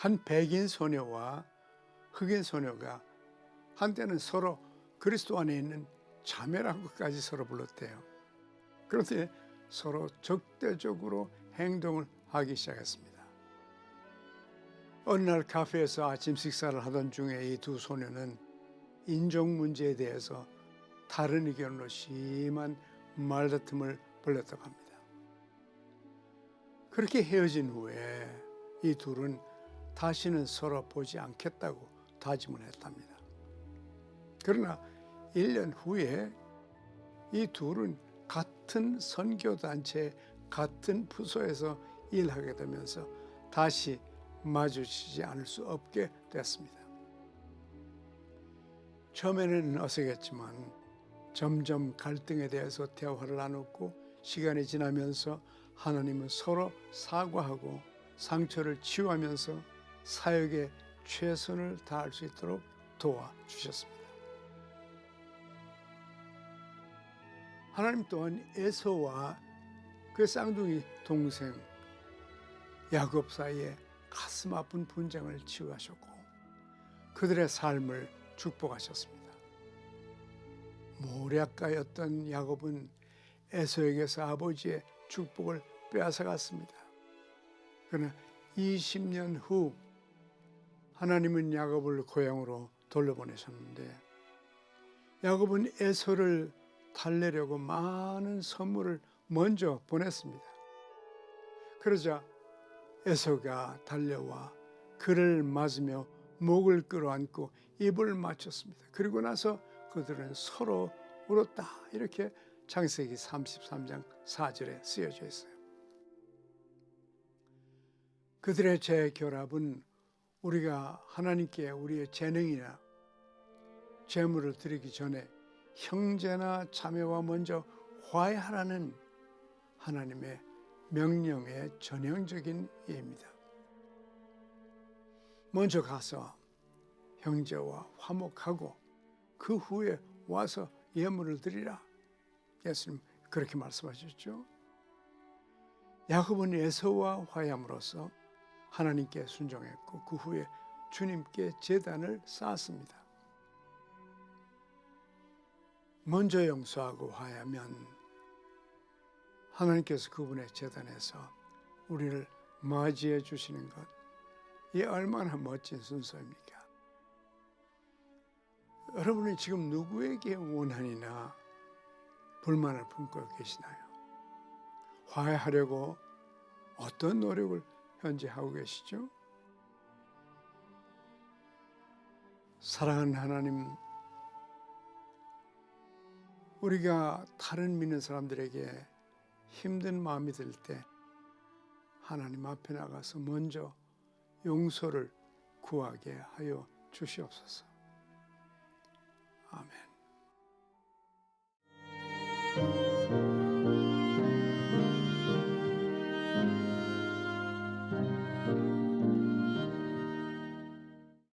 한 백인 소녀와 흑인 소녀가 한때는 서로 그리스도 안에 있는 자매라고까지 서로 불렀대요. 그런데 서로 적대적으로 행동을 하기 시작했습니다. 어느 날 카페에서 아침 식사를 하던 중에 이 두 소녀는 인종 문제에 대해서 다른 의견으로 심한 말다툼을 벌였다고 합니다. 그렇게 헤어진 후에 이 둘은 다시는 서로 보지 않겠다고 다짐을 했답니다. 그러나 1년 후에 이 둘은 같은 선교단체 같은 부서에서 일하게 되면서 다시 마주치지 않을 수 없게 됐습니다. 처음에는 어색했지만 점점 갈등에 대해서 대화를 나눴고 시간이 지나면서 하나님은 서로 사과하고 상처를 치유하면서 사역에 최선을 다할 수 있도록 도와주셨습니다. 하나님 또한 에서와 그 쌍둥이 동생 야곱 사이에 가슴 아픈 분쟁을 치유하셨고 그들의 삶을 축복하셨습니다. 모략가였던 야곱은 에서에게서 아버지의 축복을 빼앗아갔습니다. 그러나 20년 후 하나님은 야곱을 고향으로 돌려보내셨는데 야곱은 에서를 달래려고 많은 선물을 먼저 보냈습니다. 그러자 에서가 달려와 그를 맞으며 목을 끌어안고 입을 맞췄습니다. 그리고 나서 그들은 서로 울었다. 이렇게 창세기 33장 4절에 쓰여져 있어요. 그들의 재결합은 우리가 하나님께 우리의 재능이나 재물을 드리기 전에 형제나 자매와 먼저 화해하라는 하나님의 명령의 전형적인 예입니다. 먼저 가서 형제와 화목하고 그 후에 와서 예물을 드리라. 예수님 그렇게 말씀하셨죠. 야곱은 에서와 화해함으로써 하나님께 순종했고 그 후에 주님께 제단을 쌓았습니다. 먼저 용서하고 화해하면 하나님께서 그분의 재단에서 우리를 맞이해 주시는 것, 이 얼마나 멋진 순서입니까? 여러분이 지금 누구에게 원한이나 불만을 품고 계시나요? 화해하려고 어떤 노력을 현재 하고 계시죠? 사랑하는 하나님, 우리가 다른 믿는 사람들에게 힘든 마음이 들 때 하나님 앞에 나가서 먼저 용서를 구하게 하여 주시옵소서. 아멘.